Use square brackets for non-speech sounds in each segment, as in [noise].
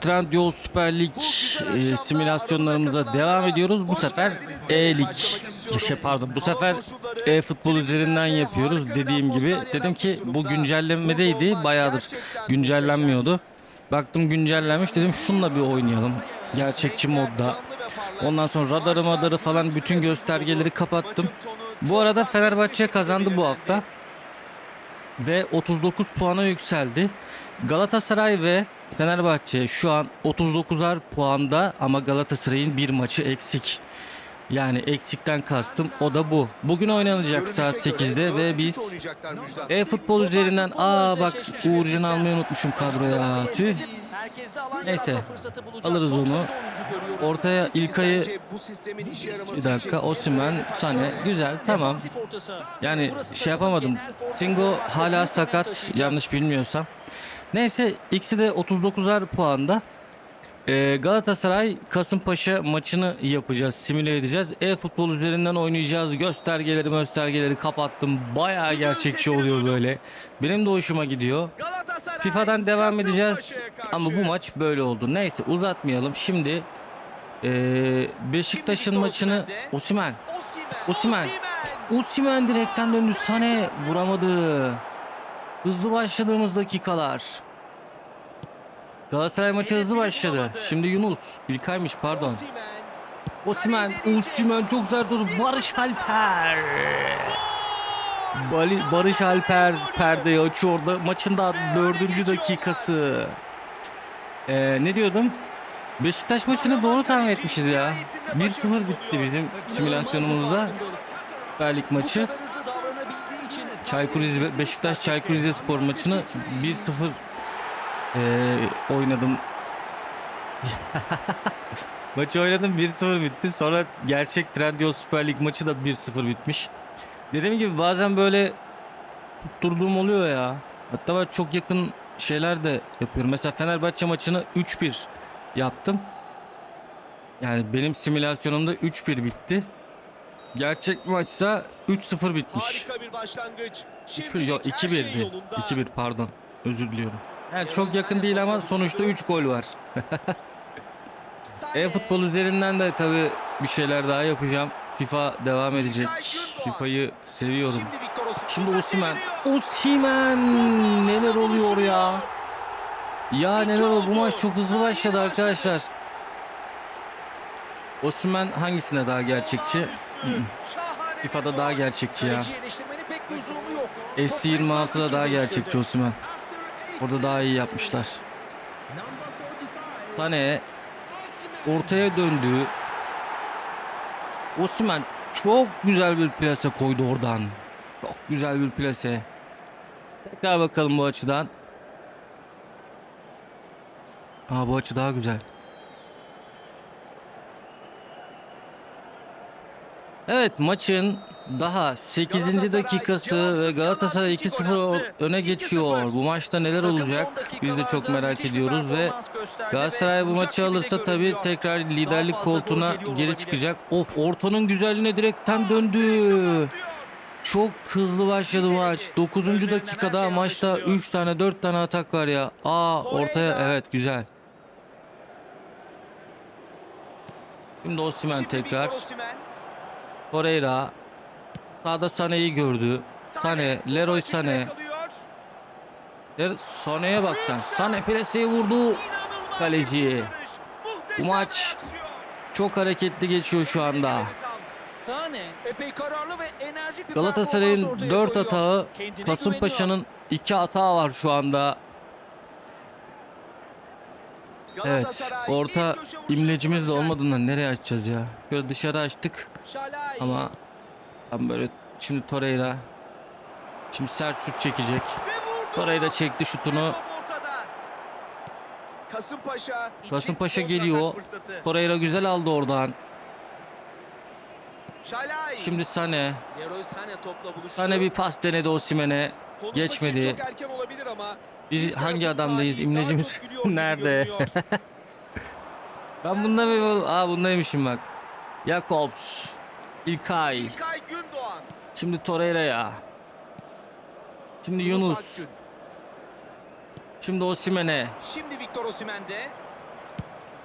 Trendyol Süper Lig e, simülasyonlarımıza devam ediyoruz. Bu sefer E-Lig şey pardon bu sefer e-futbol üzerinden yapıyoruz dediğim gibi. Dedim ki bu güncellenmedeydi. Bayağıdır güncellenmiyordu. Baktım güncellenmiş dedim şunla bir oynayalım. Gerçekçi modda. Ondan sonra radarı madarı falan bütün göstergeleri kapattım. Bu arada Fenerbahçe kazandı bu hafta. Ve 39 puana yükseldi. Galatasaray ve Fenerbahçe şu an 39'ar puanda ama Galatasaray'ın bir maçı eksik. Yani eksikten kastım o da bu. Bugün oynanacak saat 8'de ve biz e-futbol üzerinden aa bak Uğurcan'ı almayı unutmuşum kadroya. Tüh. Neyse, alırız onu. Ortaya İlkay'ı bir dakika Osimhen, Sane güzel tamam. Yani şey yapamadım. Singo hala sakat yanlış bilmiyorsam. Neyse ikisi de 39'ar puanda. Ee, Galatasaray Kasımpaşa maçını yapacağız, simüle edeceğiz. E-futbol üzerinden oynayacağız. Göstergeleri, göstergeleri kapattım. Bayağı gerçekçi oluyor böyle. Benim de hoşuma gidiyor. FIFA'dan devam edeceğiz. Ama bu maç böyle oldu. Neyse uzatmayalım. Şimdi ee, Beşiktaş'ın maçını Osimhen. Osimhen. Osimhen direkten döndü. Sane vuramadı. Hızlı başladığımız dakikalar. Galatasaray maçı hızlı başladı. Şimdi Yunus. İlkay'mış pardon. Osimhen. Osimhen çok güzel durdu. Barış Alper. Bali, Barış Alper perdeyi açıyor orada. Maçın da dördüncü dakikası. Ee, ne diyordum? Beşiktaş maçını doğru tahmin etmişiz ya. 1-0 bitti bizim simülasyonumuzda. Süper Lig maçı. Çaykur Rize, Beşiktaş Çaykur Rizespor maçını 1-0 ee, oynadım. [laughs] Maçı oynadım 1-0 bitti. Sonra gerçek Trendyol Süper Lig maçı da 1-0 bitmiş. Dediğim gibi bazen böyle tutturduğum oluyor ya. Hatta ben çok yakın şeyler de yapıyorum. Mesela Fenerbahçe maçını 3-1 yaptım. Yani benim simülasyonumda 3-1 bitti. Gerçek maçsa 3-0 bitmiş. Harika bir başlangıç. 3-1 yok Şimdilik her şey 2-1'di. yolunda. 2-1 pardon. Özür diliyorum. Yani çok yakın değil ama sonuçta 3 gol var. [laughs] E-futbol üzerinden de tabi bir şeyler daha yapacağım. FIFA devam edecek. FIFA'yı seviyorum. Şimdi Osimhen. Osimhen neler oluyor ya? Ya neler oluyor? Bu maç çok hızlı başladı arkadaşlar. Osimhen hangisine daha gerçekçi? FIFA'da daha gerçekçi ya. Kaleciyi eleştirmenin pek lüzumu yok. FC 26'da daha gerçekçi Osimhen. Orada daha iyi yapmışlar. Sane ortaya döndü. Osimhen çok güzel bir plase koydu oradan. Çok güzel bir plase. Tekrar bakalım bu açıdan. Aa bu açı daha güzel. Evet maçın daha 8. dakikası ve Galatasaray 2-0 öne geçiyor. Bu maçta neler olacak biz de çok merak ediyoruz ve Galatasaray bu maçı alırsa tabi tekrar liderlik koltuğuna geri çıkacak. Of ortanın güzelliğine direkten döndü. Çok hızlı başladı maç. 9. dakikada maçta 3 tane 4 tane atak var ya. Aa ortaya evet güzel. Şimdi Osimhen tekrar. Torreira sağda Sane'yi gördü. Sane, Leroy Sane. Sane'ye bak sen. Sane plaseyi vurdu. İnanılmaz Kaleci. bir kurtarış. Muhteşem Bu maç çok hareketli geçiyor şu anda. Galatasaray'ın performans ortaya 4 koyuyor. hatağı, Kendine Kasımpaşa'nın 2 hatağı var şu anda. Evet, orta imlecimiz de olmadığından nereye açacağız ya? Şöyle dışarı açtık ama tam böyle şimdi Torreira şimdi sert şut çekecek. Torreira çekti şutunu. Kasımpaşa. Kasımpaşa geliyor. Torreira güzel aldı oradan. Şalay. Şimdi Sane. Sane topla buluştu. Sane bir pas denedi Osimhen'e. Geçmedi. Çok erken olabilir ama Biz hangi adamdayız? İmlecimiz [laughs] nerede? [laughs] Ben bunda mı? Aa bundaymışım bak. Jakobs. İlkay. İlkay. Şimdi Torreira'ya. Şimdi Yunus. Şimdi Osimhen'e. Şimdi Victor Osimhen'de.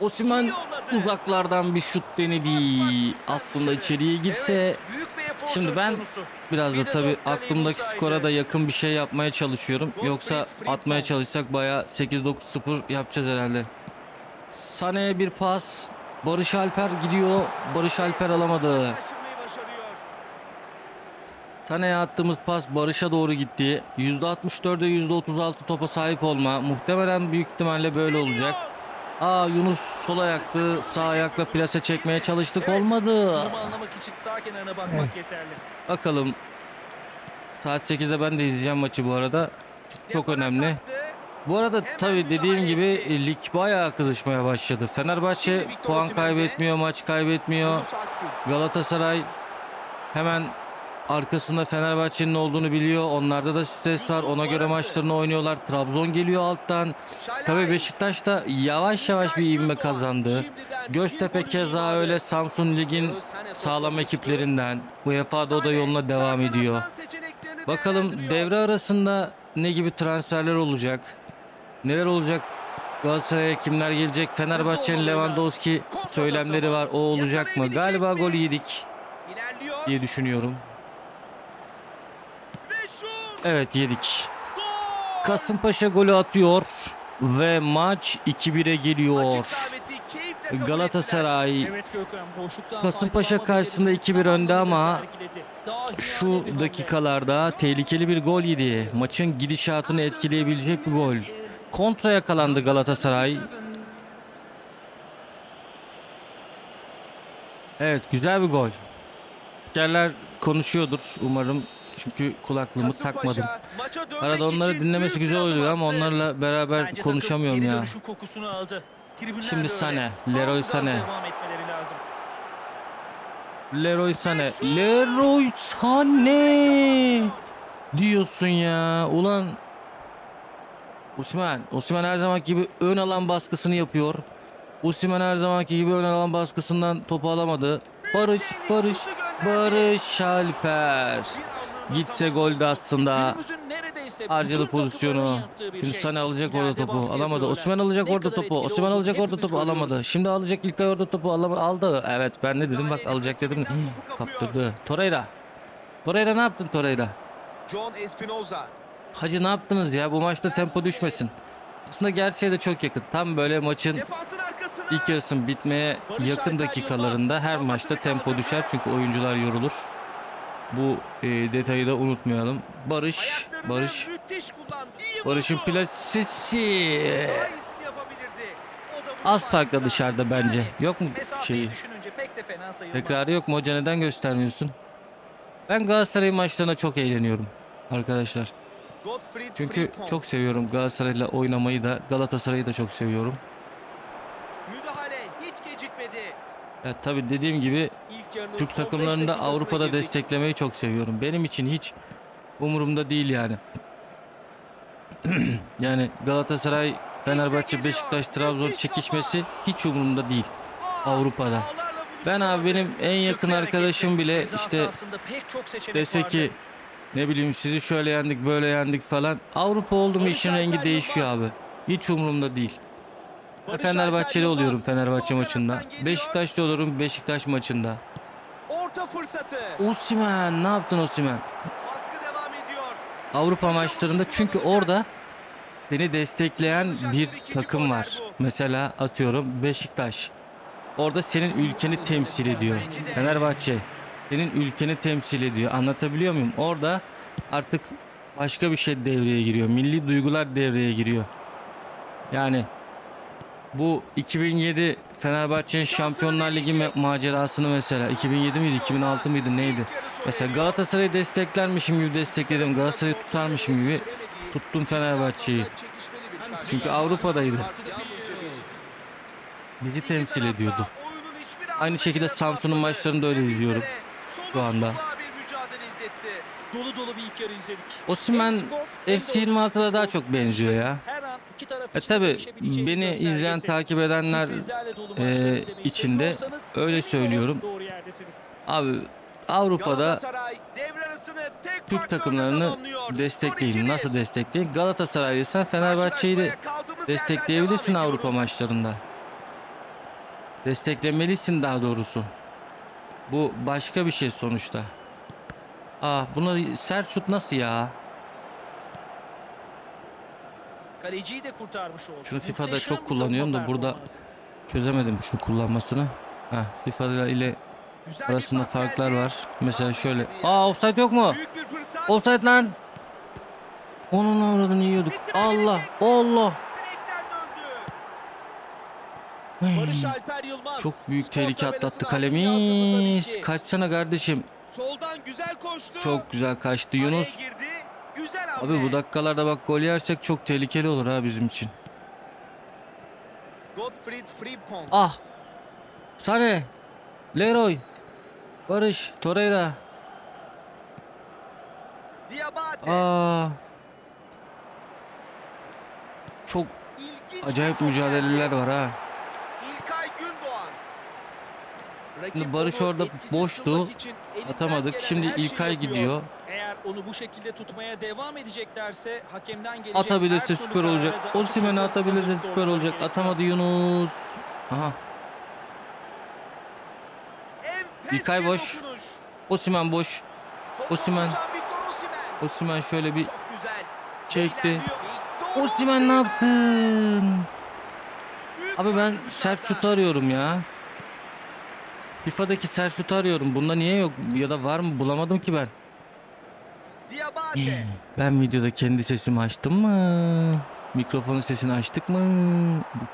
Osimhen yolladı. uzaklardan bir şut denedi. Aslında içeriye girse Evet, Şimdi ben biraz Bir da kaleyi aklımdaki skora da yakın bir şey yapmaya çalışıyorum. Yoksa atmaya çalışsak bayağı 8-9-0 yapacağız herhalde. Sane'ye bir pas. Barış Alper gidiyor. Barış Alper alamadı. Sane'ye attığımız pas Barış'a doğru gitti. %64'e %36 topa sahip olma. Muhtemelen büyük ihtimalle böyle olacak. Aa Yunus sol ayaktı. Sağ ayakla plase çekmeye çalıştık. Evet, Olmadı. Anlamak için sağ kenarına bakmak yeterli. Bakalım. Saat 8'de ben de izleyeceğim maçı bu arada. Çok, çok önemli. Bu arada tabii dediğim gibi lig bayağı kızışmaya başladı. Fenerbahçe puan kaybetmiyor, maç kaybetmiyor. Galatasaray hemen arkasında Fenerbahçe'nin olduğunu biliyor. Onlarda da stres var. Ona göre maçlarını oynuyorlar. Trabzon geliyor alttan. Tabii Beşiktaş da yavaş yavaş bir ivme kazandı. Göztepe golü keza öyle Samsun Lig'in sağlam ekiplerinden. UEFA'da o da yoluna devam ediyor. Bakalım devre arasında ne gibi transferler olacak? Neler olacak? Galatasaray'a kimler gelecek? Fenerbahçe'nin Lewandowski söylemleri var. O olacak mı? Galiba mi? gol yedik diye düşünüyorum. Evet yedik. Kasımpaşa golü atıyor ve maç 2-1'e geliyor. Galatasaray Evet Kasımpaşa karşısında becerisini 2-1 önde ama şu dakikalarda tehlikeli bir gol yedi. Maçın gidişatını etkileyebilecek bir gol. Kontra yakalandı Galatasaray. Evet güzel bir gol. Spikerler konuşuyordur umarım. Çünkü kulaklığımı takmadım. Arada onları dinlemesi güzel oluyor ama onlarla beraber Bence konuşamıyorum ya. kokusunu aldı. Şimdi Tam Leroy lazım. Leroy Sané. Leroy Sané diyorsun ya. Ulan Osimhen. Osimhen her zamanki gibi ön alan baskısını yapıyor. Osimhen her zamanki gibi ön alan baskısından topu alamadı. Barış, Barış, Barış Alper. Gitse goldü aslında. Harcadı pozisyonu. Şimdi şey. Sané alacak orada topu. Alamadı. Osimhen alacak orada topu. olduğunu alacak orada topu. Alamadı. Şimdi alacak İlkay orada topu. Alamadı. Aldı. Evet ben ne dedim bak alacak dedim. Kaptırdı. Torreira. Torreira ne yaptın Torreira? John Espinoza. Hacı ne yaptınız ya? Bu maçta tempo düşmesin. Aslında gerçeğe de çok yakın. Tam böyle maçın ilk yarısının bitmeye yakın dakikalarında her maçta tempo düşer. Çünkü oyuncular yorulur. Bu e, detayı da unutmayalım. Barış, Barış, Barış'ın plasesi. Az farkla dışarıda bence. Yok mu şeyi? Tekrarı yok mu hoca neden göstermiyorsun? Ben Galatasaray maçlarına çok eğleniyorum arkadaşlar. Çünkü çok seviyorum Galatasaray'la oynamayı da Galatasaray'ı da çok seviyorum. Ya tabii dediğim gibi Türk takımlarını da Avrupa'da girdik. desteklemeyi çok seviyorum. Benim için hiç umurumda değil yani. [clears throat] yani Galatasaray, Fenerbahçe. Beşiktaş, Trabzon çekişmesi hiç umurumda değil. Avrupa'da. Ben abi benim en yakın arkadaşım bile işte dese ki ne bileyim sizi şöyle yendik böyle yendik falan. Avrupa oldu mu işin rengi değişiyor abi. Hiç umurumda değil. Barış Fenerbahçeli Alper oluyorum Yılmaz Fenerbahçe sol maçında. kanattan geliyor. Beşiktaşlı olurum Beşiktaş maçında. Orta fırsatı. Osimhen ne yaptın Osimhen? Baskı devam ediyor. Avrupa maçlarında çünkü orada beni destekleyen bir takım var. Mesela atıyorum Beşiktaş. Orada senin ülkeni temsil ediyor. Fenerbahçe senin ülkeni temsil ediyor. Anlatabiliyor muyum? Orada artık başka bir şey devreye giriyor. Milli duygular devreye giriyor. Yani bu 2007 Fenerbahçe'nin Şampiyonlar Ligi ma- macerasını mesela 2007 miydi 2006 mıydı neydi? Mesela Galatasaray'ı desteklermişim gibi destekledim. Galatasaray'ı tutarmışım gibi tuttum Fenerbahçe'yi. Çünkü Avrupa'daydı. Bizi temsil ediyordu. Aynı şekilde Samsun'un maçlarında öyle izliyorum şu anda. Dolu dolu bir ilk yarı izledik. Osimhen Hem skor, hem de FC 26'da daha çok benziyor ya. E tabi beni izleyen takip edenler e, içinde öyle söylüyorum. Abi Avrupa'da Türk takımlarını destekleyin. Nasıl destekleyin? Galatasaraylıysan Fenerbahçe'yi de destekleyebilirsin Avrupa maçlarında. Desteklemelisin daha doğrusu. Bu başka bir şey sonuçta. Aa buna sert şut nasıl ya? Kaleciyi de kurtarmış oldu. Şunu FIFA'da Muhteşem çok kullanıyorum da burada. Çözemedim şu kullanmasını. Ha FIFA ile Güzel arasında farklar geldi. var. Mesela şöyle. Aa offside yok mu? Offside lan. Onun avradını yiyorduk. Allah Allah. Direkten döndü. Ay, Barış Alper Yılmaz. Çok büyük Skor tehlike atlattı kalemiz. Kaçsana kardeşim. Soldan güzel koştu. Çok güzel kaçtı Yunus. girdi. Abi bu dakikalarda bak gol yersek çok tehlikeli olur ha bizim için. Ah. Sane. Leroy. Barış. Torreira. Aa. Çok İlginç acayip mücadeleler var ha. İlkay Gündoğan. Rakip Şimdi Barış orada boştu. Atamadık. Şimdi İlkay gidiyor. Eğer onu bu şekilde tutmaya devam edeceklerse hakemden gelecek Atabilirse süper olacak. Osimhen'e atabilirse süper olacak. Atamadı Yunus. Aha. İlkay boş. Osimhen boş. Osimhen. Osimhen. Şöyle bir çekti. Osimhen ne yaptın? Abi ben sert şut arıyorum ya. FIFA'daki sert şut arıyorum. Bunda niye yok ya da var mı bulamadım ki ben. [gasps] Ben videoda kendi sesimi açtım mı? Mikrofonun sesini açtık mı?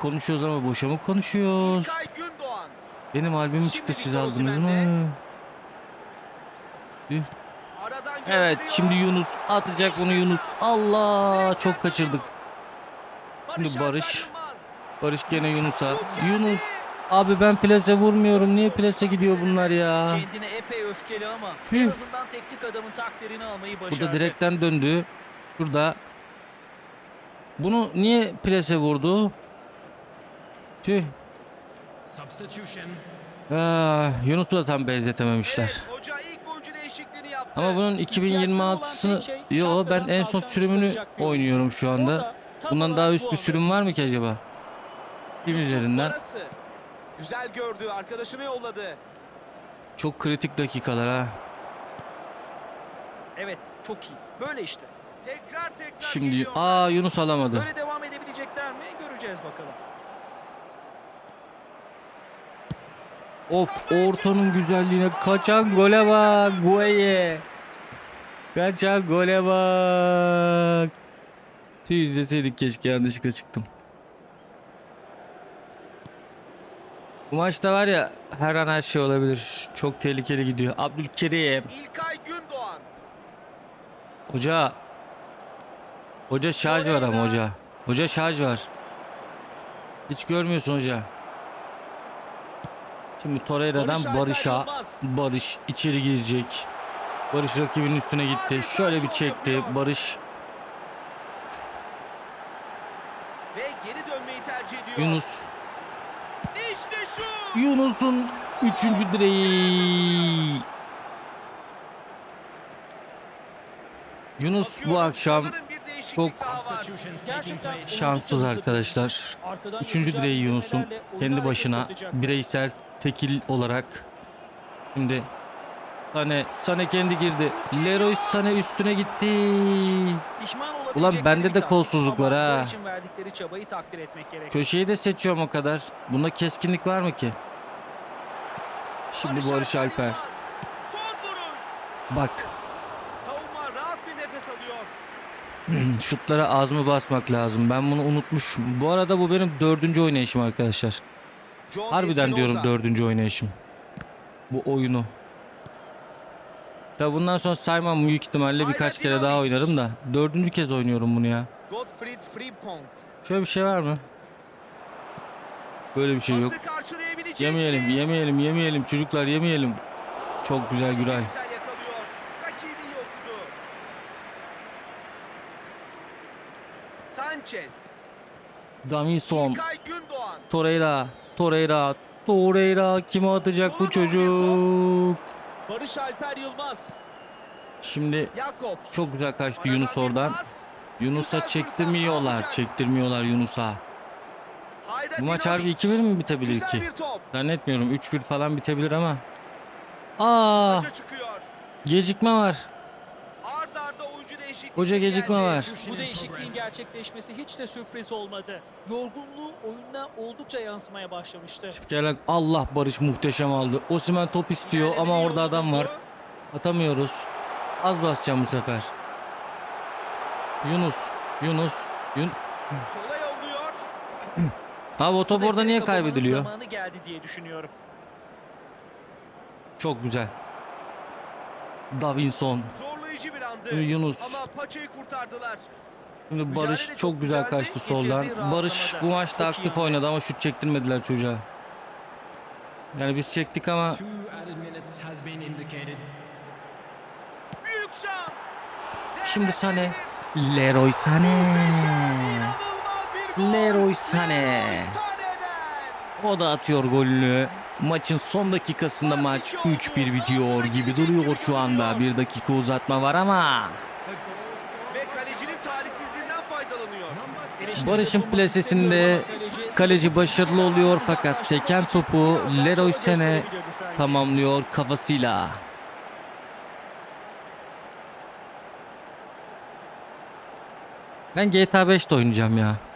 Konuşuyoruz ama boşa mı konuşuyoruz? Benim albümüm çıktı siz aldınız mı? Evet şimdi Yunus atacak bunu Yunus. Allah çok kaçırdık. Şimdi Barış. Barış gene Yunus'a. Yunus. Abi ben plase vurmuyorum. Niye plase gidiyor bunlar ya? Kendine epey öfkeli ama Tüh. en azından teknik adamın takdirini almayı başardı. Burada direkten döndü. Burada. Bunu niye plase vurdu? Tüh. Ah, Yunus'u da tam benzetememişler. Evet, hoca ilk oyuncu değişikliğini yaptı. Ama bunun İhtiyaçları olan 2026'sını tek şey yo ben en son sürümünü bir oynuyorum şu anda. Bundan daha bu üst bir sürüm var mı ki acaba? Kim Yusuf üzerinden? Barası. Güzel gördü. Arkadaşını yolladı. Çok kritik dakikalar ha. Evet çok iyi. Böyle işte. Tekrar tekrar Şimdi geliyor. aa Yunus alamadı. Böyle devam edebilecekler mi? Göreceğiz bakalım. Of ortanın güzelliğine kaçan gole bak Gueye. Kaçan gole bak. Tüy izleseydik keşke yanlışlıkla çıktım. Bu maçta var ya her an her şey olabilir. Çok tehlikeli gidiyor. Abdülkerim. İlkay Gündoğan. Hoca. Hoca şarj var ama hoca. Hoca şarj var. Hiç görmüyorsun hoca. Şimdi Torreira'dan Barış'a. Barış içeri girecek. Barış rakibinin üstüne gitti. Şöyle bir çekti. Barış Ve geri dönmeyi tercih ediyor. Yunus. Yunus'un üçüncü direği. Yunus bu akşam çok şanssız arkadaşlar. Üçüncü direği Yunus'un kendi başına bireysel tekil olarak şimdi Sane Sane kendi girdi. Leroy Sane üstüne gitti. Ulan bende de kolsuzluk var ha. Köşeyi de seçiyorum o kadar. Bunda keskinlik var mı ki? Şimdi Barış Alper. Bak [clears throat] şutlara az mı basmak lazım. Ben bunu unutmuşum. Bu arada bu benim dördüncü oynayışım arkadaşlar. Harbiden diyorum dördüncü oynayışım. Bu oyunu. Tabi bundan sonra saymam büyük ihtimalle birkaç kere daha oynarım da. Dördüncü kez oynuyorum bunu ya. Şöyle bir şey var mı? Böyle bir şey yok. Yemeyelim, yemeyelim, yemeyelim çocuklar yemeyelim. Çok güzel Güray. Sanchez. Davinson. Torreira, Torreira, Torreira kime atacak bu çocuk? Barış Alper Yılmaz. Şimdi Jakob. çok güzel kaçtı Yunus oradan. Yunus'a çektirmiyorlar, çektirmiyorlar Yunus'a. Bu maç harbi 2-1 mi bitebilir Güzel ki? Zannetmiyorum 3-1 falan bitebilir ama. Aa, gecikme var. Koca gecikme var. Bu değişikliğin gerçekleşmesi hiç de sürpriz olmadı. Yorgunluğu oyuna oldukça yansımaya başlamıştı. Gelen Allah Barış muhteşem aldı. Osimhen top istiyor ama orada adam var. Atamıyoruz. Az basacağım bu sefer. Yunus. Yunus. Yun Sola yolluyor. [clears throat] Abi o top orada niye kaybediliyor? Zamanı geldi diye düşünüyorum. Çok güzel. Davinson. Zorlayıcı bir andı. Yunus. Ama paçayı kurtardılar. Şimdi Barış çok çok güzel kaçtı soldan. Barış bu maçta iyi aktif oynadı ama şut çektirmediler çocuğa. Yani biz çektik ama. Şimdi Sane. Leroy gol. Leroy Sané'den. O da atıyor golünü. Maçın son dakikasında maç 3-1 bitiyor gibi duruyor şu anda. Bir dakika uzatma var ama. Barış'ın plasesinde kaleci başarılı oluyor fakat seken topu Leroy Sané tamamlıyor kafasıyla. Ben GTA 5'te oynayacağım ya.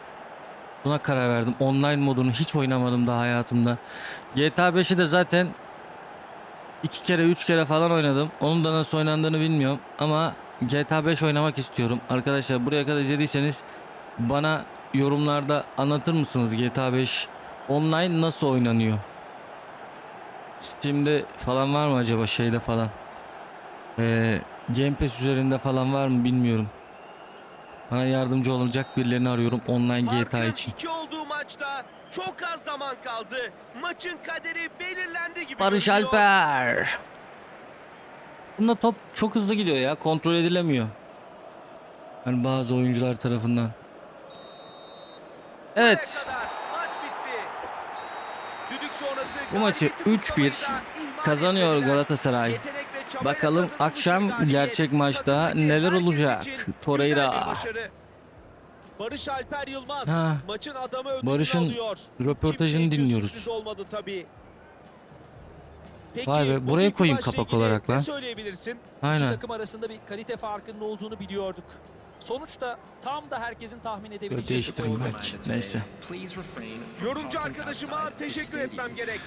Buna karar verdim. Online modunu hiç oynamadım daha hayatımda. GTA 5'i de zaten iki kere üç kere falan oynadım. Onun da nasıl oynandığını bilmiyorum. Ama GTA 5 oynamak istiyorum. Arkadaşlar buraya kadar izlediyseniz bana yorumlarda anlatır mısınız GTA 5 online nasıl oynanıyor? Steam'de falan var mı acaba şeyde falan? Ee, Game Pass üzerinde falan var mı bilmiyorum. Bana yardımcı olacak birilerini arıyorum online GTA Farkın için. iki olduğu maçta çok az zaman kaldı. Maçın kaderi belirlendi gibi Barış görünüyor. Alper. Bunda top çok hızlı gidiyor ya. Kontrol edilemiyor. Yani bazı oyuncular tarafından. Evet. kadar Maç bitti. Düdük sonrası Bu maçı galibiyeti 3-1 kutlamayı da ihmal kazanıyor. Galatasaray. Bakalım akşam gerçek maçta neler olacak? Torreira. Barış Alper Yılmaz Ha. maçın adamı ödülünü Barış'ın alıyor. röportajını dinliyoruz. olmadı tabii. Peki, Vay be, buraya koyayım kapak olarak lan. söyleyebilirsin? İki Aynen. takım arasında bir kalite farkının olduğunu biliyorduk. Sonuçta tam da herkesin tahmin edebileceği bir belki. Neyse. Yorumcu arkadaşıma teşekkür etmem gerek.